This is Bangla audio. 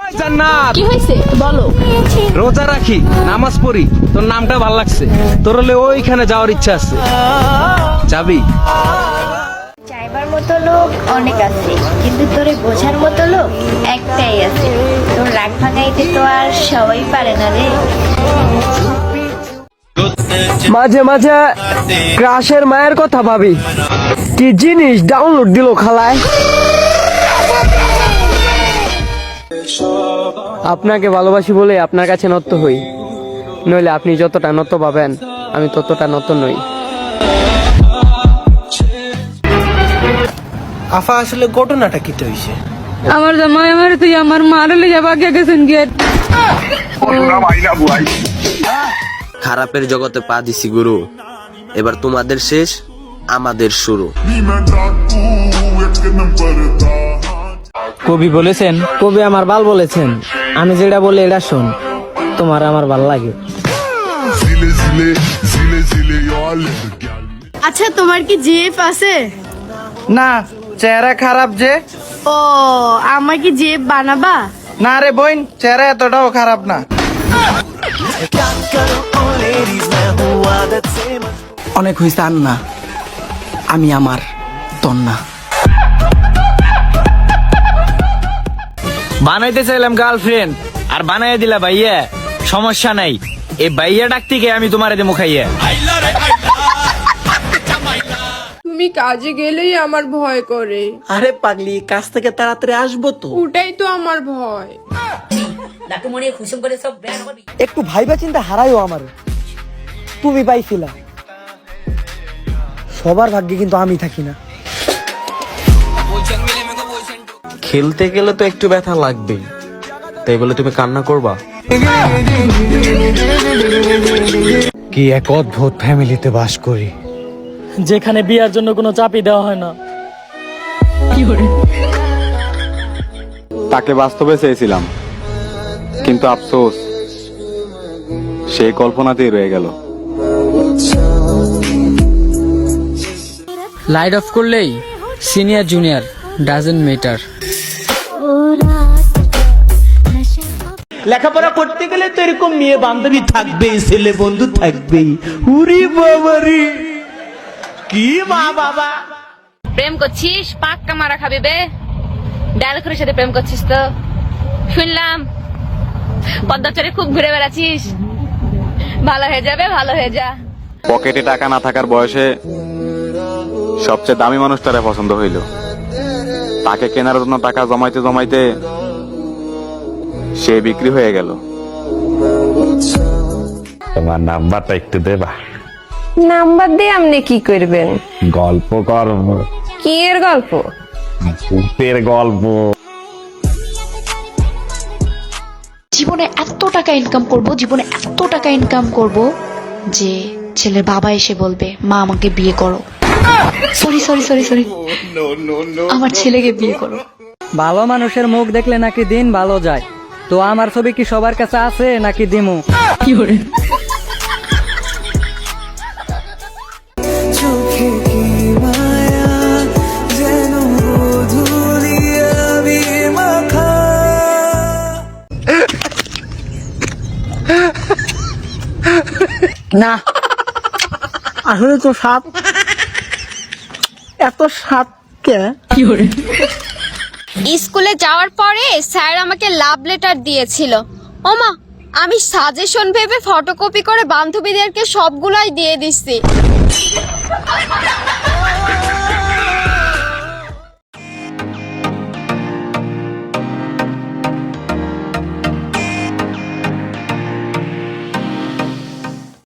ওই জান্নাত। কি হয়েছে? বলো। রোজা রাখি নামাজ পড়ি তোর নামটা ভালো লাগছে। তোর হলে ওইখানে যাওয়ার ইচ্ছা আছে। যাবি? চাইবার মতো লোক অনেক আছে কিন্তু তোরে বোঝার মতো লোক একটাই আছে। তোর রাগ ভাঙাইতে তো আর সবাই পারে না রে। মাঝে মাঝে ক্রাশের মায়ের কথা ভাবি। কি জিনিস ডাউনলোড দিল খালায়? আপনাকে ভালোবাসি বলে আপনার কাছে নত হই। নইলে আপনি যতটা নত পাবেন আমি ততটা নত নই। আফা আসলে ঘটনাটা কি হইছে? আমার জামাই আমার তুই আমার মারলে যাবা কে গেছেন গেট খারাপের জগতে পা দিছি গুরু। এবার তোমাদের শেষ আমাদের শুরু। কবি বলেছেন কবি আমার বাল বলেছেন আমি যেটা বলি এটা শোন তোমার আমার ভালো লাগে। আচ্ছা তোমার কি জিএফ আছে? না চেহারা খারাপ যে। ও আমার কি জিএফ বানাবা? না রে বইন চেহারা এতটাও খারাপ না। অনেক হয়েছে আর না আমি আমার তন্না। বানাইতে চাইলাম গার্লফ্রেন্ড আর বানাই দিলা ভাইয়া সমস্যা নাই। এই ভাইয়া ডাক থেকে আমি তোমার দেবো খাইয়া। তুমি কাজে গেলেই আমার ভয় করে। আরে পাগলি কাছ থেকে তাড়াতাড়ি আসব তো। ওটাই তো আমার ভয়। একটু ভাইবা চিন্তা হারাইও আমার। তুমি পাইছিলা সবার ভাগ্যে কিন্তু আমি থাকি না। খেলতে গেলে তো একটু ব্যথা লাগবেই। তাই বলে তুমি কান্না করবা? কি এক অদ্ভুত ফ্যামিলিতে বাস করি। যেখানে বিয়ার জন্য কোনো চাপই দেওয়া হয় না। তাকে বাস্তবে চেয়েছিলাম কিন্তু আফসোস সেই কল্পনাতেই রয়ে গেল। লাইট অফ করলেই সিনিয়র জুনিয়র ডাজেন্ট মেটার লেখাপড়া করতে গেলে তো এরকম মেয়ে বান্ধবী থাকবেই ছেলে বন্ধু থাকবেই। উরি বাবারি কি মা বাবা? প্রেম করছিস? পাক্কা মারা খাবি বে। ডায়লখের সাথে প্রেম করছিস তো। শুনলাম পদ্মাচরে খুব ঘুরে বেড়াচ্ছিস। ভালো হয়ে যাবে ভালো হয়ে যা। পকেটে টাকা না থাকার বয়সে সবচেয়ে দামি মানুষটারে পছন্দ হইল। তাকে কেনার জন্য টাকা জমাইতে জমাইতে সে বিক্রি হয়ে গেল। তোমার নাম্বারটা একটু দেবা। নাম্বার দিয়ে আপনি কি করবেন? গল্প করব কি এর গল্প? ভূতের গল্প। জীবনে এত টাকা ইনকাম করব জীবনে এত টাকা ইনকাম করব যে ছেলের বাবা এসে বলবে মা আমাকে বিয়ে করো। সরি সরি সরি সরি আমার ছেলেকে বিয়ে করো। ভালো মানুষের মুখ দেখলে নাকি দিন ভালো যায়। তো আমার ছবি কি সবার কাছে আছে নাকি দিমু? না। আসলে তো সাপ। এত সাপ কে? স্কুলে যাওয়ার পরে স্যার আমাকে লাভ লেটার দিয়েছিল। ওমা, আমি সাজেশন ভেবে ফটোকপি করে বান্ধবীদেরকে সবগুলোই দিয়ে দিচ্ছি।